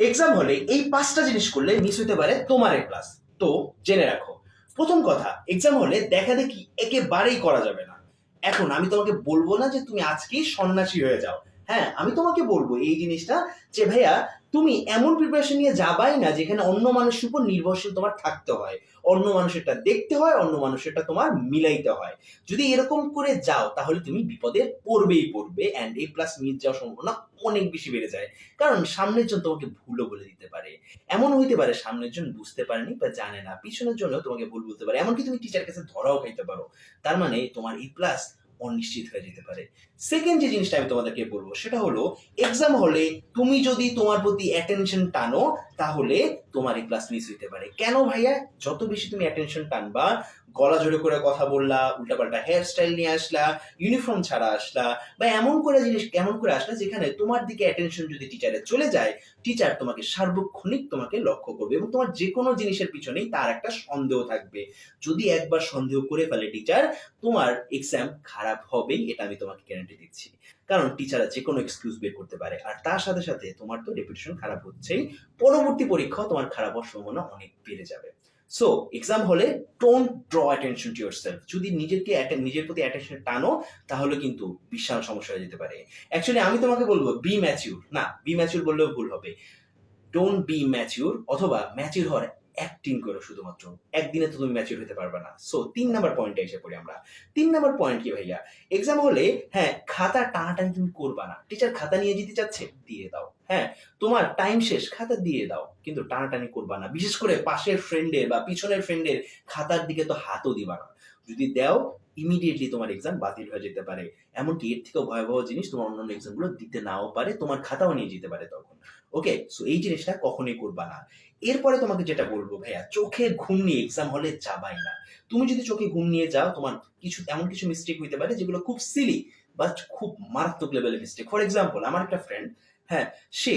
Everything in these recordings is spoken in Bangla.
এক্সাম হলে এই পাঁচটা জিনিস করলে মিস হতে পারে তোমার এ প্লাস তো, জেনে রাখো। প্রথম কথা এক্সাম হলে দেখা দেখি একেবারেই করা যাবে না। এখন আমি তোমাকে বলব না যে তুমি আজকেই সন্ন্যাসী হয়ে যাও। হ্যাঁ আমি তোমাকে বলব এই জিনিসটা যে ভাইয়া তুমি এমন প্রিপারেশন নিয়ে যাবাই না যেখানে অন্য মানুষের উপর নির্ভরশীল তোমার থাকতে হয়। অন্য মানুষেরটা দেখতে হয়, অন্য মানুষেরটা তোমার মিলাইতে হয়। যদি এরকম করে যাও, তাহলে তুমি বিপদে পড়বেই পড়বে অ্যান্ড এ প্লাস মিস যাওয়ার সম্ভাবনা অনেক বেশি বেড়ে যায়। কারণ সামনের জন তোমাকে ভুলও বলে দিতে পারে। এমন হইতে পারে সামনের জন বুঝতে পারেনি বা জানে না। পিছনের জন্য তোমাকে ভুল বলতে পারে। এমনকি তুমি টিচার কাছে ধরাও খাইতে পারো। তার মানে তোমার এই প্লাস অনিশ্চিত হয়ে যেতে পারে। সেকেন্ড যে জিনিসটা আমি তোমাদেরকে বলব, সেটা হলো এক্সাম হলে তুমি যদি তোমার প্রতি অ্যাটেনশন টানো তাহলে তোমার এই ক্লাস মিস হইতে পারে। কেন ভাইয়া? যত বেশি তুমি অ্যাটেনশন টানবা, গলা জোরে করে কথা বললা, উল্টাপাল্টা হেয়ার স্টাইল নিয়ে আসলা ইউনিফর্ম ছাড়া আসলা, বা এমন করে জিনিস কেমন করে আসলা যেখানে তোমার দিকে অ্যাটেনশন যদি টিচারে চলে যায় টিচার তোমাকে সার্বক্ষণিক তোমাকে লক্ষ্য করবে এবং তোমার যে কোনো জিনিসের পিছনেই তার একটা সন্দেহ থাকবে। যদি একবার সন্দেহ করে ফেলে টিচার তোমার এক্সাম খারাপ হবেই, এটা আমি তোমাকে গ্যারান্টি দিচ্ছি। কারণ টিচাররা যে কোনো এক্সকিউজ বের করতে পারে। আর তার সাথে সাথে তোমার তো রেপুটেশন খারাপ হচ্ছেই। পরবর্তী পরীক্ষাও তোমার খারাপ হওয়ার সম্ভাবনা অনেক বেড়ে যাবে। সো এক্সাম হলে don't draw attention to your yourself নিজেকে নিজের প্রতি অ্যাটেনশন টানো, তাহলে কিন্তু বিশাল সমস্যা হয়ে যেতে পারে। অ্যাকচুয়ালি আমি তোমাকে বলব বি ম্যাচিউর না বি ম্যাচিউর বললেও ভুল হবে। ডোন্ট বি ম্যাচিউর অথবা ম্যাচিউর হওয়ার অ্যাক্টিং করো শুধুমাত্র। একদিনে তো তুমি ম্যাচিউর হতে পারবে না। সো তিন নাম্বার পয়েন্টে এসে পড়ি আমরা। তিন নাম্বার পয়েন্ট কি ভাইয়া? এক্সাম হলে হ্যাঁ খাতা টানাটানি তুমি করবা না। টিচার খাতা নিয়ে যেতে চাচ্ছে, দিয়ে দাও। হ্যাঁ তোমার টাইম শেষ, খাতা দিয়ে দাও। কিন্তু টানাটানি করবা না। বিশেষ করে পাশের ফ্রেন্ডের বা পিছনের ফ্রেন্ডের খাতার দিকে তো হাতও দিবা না। যদি দাও ইমিডিয়েটলি তোমার এক্সাম বাতিল হয়ে যেতে পারে। এমনকি এর থেকেও ভয়াবহ জিনিস, তোমার অন্যান্য এক্সামগুলো দিতে নাও পারে, তোমার খাতাও নিয়ে যেতে পারে তখন। ওকে সো এই জিনিসটা কখনোই করবা না। এরপরে তোমাকে যেটা বলব, ভাইয়া, চোখে ঘুম নিয়ে এক্সাম হলে যাবাই না। তুমি যদি চোখে ঘুম নিয়ে যাও, তোমার কিছু, এমন কিছু মিস্টেক হইতে পারে যেগুলো খুব সিলি বা খুব মারাত্মক লেভেলের মিস্টেক ফর এক্সাম্পল আমার একটা ফ্রেন্ড হ্যাঁ সে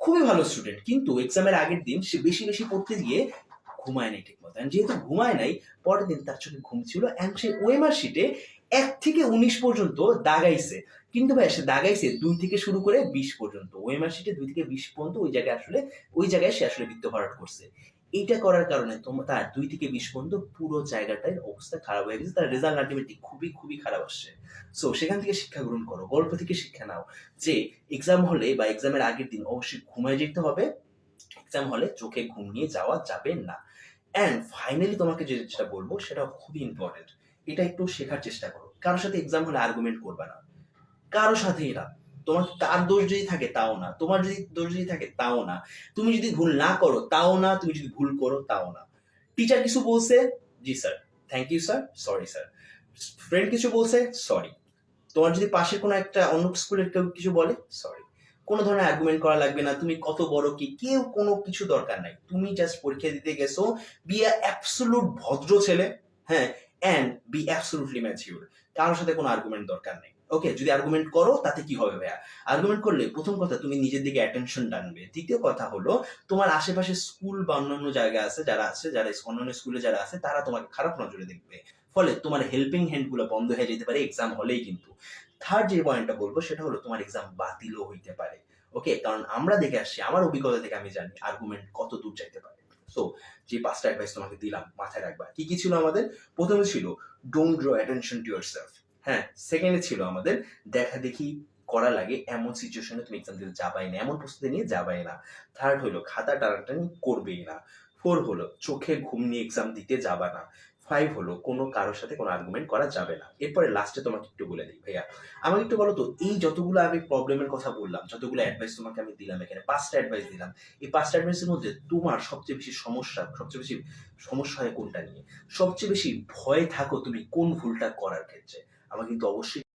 খুবই ভালো স্টুডেন্ট কিন্তু এক্সামের আগের দিন সে বেশি বেশি পড়তে গিয়ে ঘুমায় নাই ঠিক মতো যেহেতু ঘুমায় নাই, পরের দিন তার চোখে ঘুম ছিল অ্যান্ড সে ওয়েমার শিটে এক থেকে উনিশ পর্যন্ত দাগাইছে। কিন্তু ভাই, সে দাগাইছে দুই থেকে শুরু করে বিশ পর্যন্ত। ওয়েমার শিটে দুই থেকে বিশ পর্যন্ত ওই জায়গায় আসলে, ওই জায়গায় সে আসলে বৃত্ত ভরাট করছে। এইটা করার কারণে তার দুই থেকে বিশ পর্যন্ত পুরো জায়গাটার অবস্থা খারাপ হয়ে গেছে। তার রেজাল্ট আলটিমেটলি খুবই খুবই খারাপ আসছে। সো সেখান থেকে শিক্ষা গ্রহণ করো। গল্প থেকে শিক্ষা নাও যে এক্সাম হলে বা এক্সামের আগের দিন অবশ্যই ঘুমায় যেতে হবে। এক্সাম হলে চোখে ঘুম নিয়ে যাওয়া যাবে না। অ্যান্ড ফাইনালি তোমাকে যেটা বলব সেটা খুবই ইম্পর্টেন্ট এটা একটু শেখার চেষ্টা করো। কারোর সাথে এক্সাম হলে আর্গুমেন্ট করবে না। কারও সাথেই না। তোমার তার দোষ যদি থাকে, তাও না। তোমার যদি দোষ যদি থাকে, তাও না। তুমি যদি ভুল না করো, তাও না। তুমি যদি ভুল করো, তাও না। টিচার কিছু বলছে? জি sir thank you sir sorry sir friend কিছু বলছে? সরি তোমার যদি পাশে কোনো একটা অন্য স্কুলের কেউ কিছু বলে? সরি কোনো ধরনের আর্গুমেন্ট করা লাগবে না। তুমি কত বড় কি? কেউ কোনো কিছু দরকার নাই। তুমি জাস্ট পরীক্ষা দিতে গেছো। বি অ্যাবসলুট ভদ্র ছেলে। হ্যাঁ অ্যান্ড বি অ্যাবসলুটলি ম্যাচিউর কারোর সাথে কোনো আর্গুমেন্ট দরকার নেই। ওকে যদি আর্গুমেন্ট করো, তাতে কি হবে ভাইয়া? আর্গুমেন্ট করলে প্রথম কথা, তুমি নিজের দিকে অ্যাটেনশন টানবে। দ্বিতীয় কথা হলো, তোমার আশেপাশে স্কুল বা অন্যান্য জায়গা আছে, যারা আছে, যারা অন্যান্য স্কুলে যারা আছে, তারা তোমাকে খারাপ নজরে দেখবে। ফলে তোমার হেল্পিং হ্যান্ডগুলো বন্ধ হয়ে যেতে পারে এক্সাম হলেই কিন্তু। থার্ড যে পয়েন্টটা বলব, সেটা হলো তোমার এক্সাম বাতিলও হইতে পারে। ওকে কারণ আমরা দেখে আসছি, আমার অভিজ্ঞতা থেকে আমি জানি আর্গুমেন্ট কত দূর যাইতে পারে। সো যে পাঁচটা অ্যাডভাইস তোমাকে দিলাম, মাথায় রাখবা। কি কি ছিল আমাদের? প্রথমে ছিল don't draw attention to self হ্যাঁ সেকেন্ডে ছিল আমাদের, দেখা দেখি করা লাগে এমন সিচুয়েশনে তুমি এক্সাম দিতে যাবাই না, এমন প্রস্তুতি নিয়ে যাবাই না। থার্ড হলো, খাতা টানাটানি করবেই না। ফোর হলো, চোখে ঘুম নিয়ে এক্সাম দিতে যাবা না। ফাইভ হলো, কোনো কারোর সাথে কোনো আর্গুমেন্ট করা যাবে না। এরপরে লাস্টে তোমাকে একটু বলে দিই, ভাইয়া। আমাকে একটু বলো তো, এই যতগুলো আমি প্রবলেমের কথা বললাম, যতগুলো অ্যাডভাইস তোমাকে আমি দিলাম এখানে পাঁচটা অ্যাডভাইস দিলাম, এই পাঁচটা অ্যাডভাইসের মধ্যে তোমার সবচেয়ে বেশি সমস্যা, সবচেয়ে বেশি সমস্যা হয় কোনটা নিয়ে? সবচেয়ে বেশি ভয় থাকো তুমি কোন ভুলটা করার ক্ষেত্রে। আমাকে কিন্তু অবশ্যই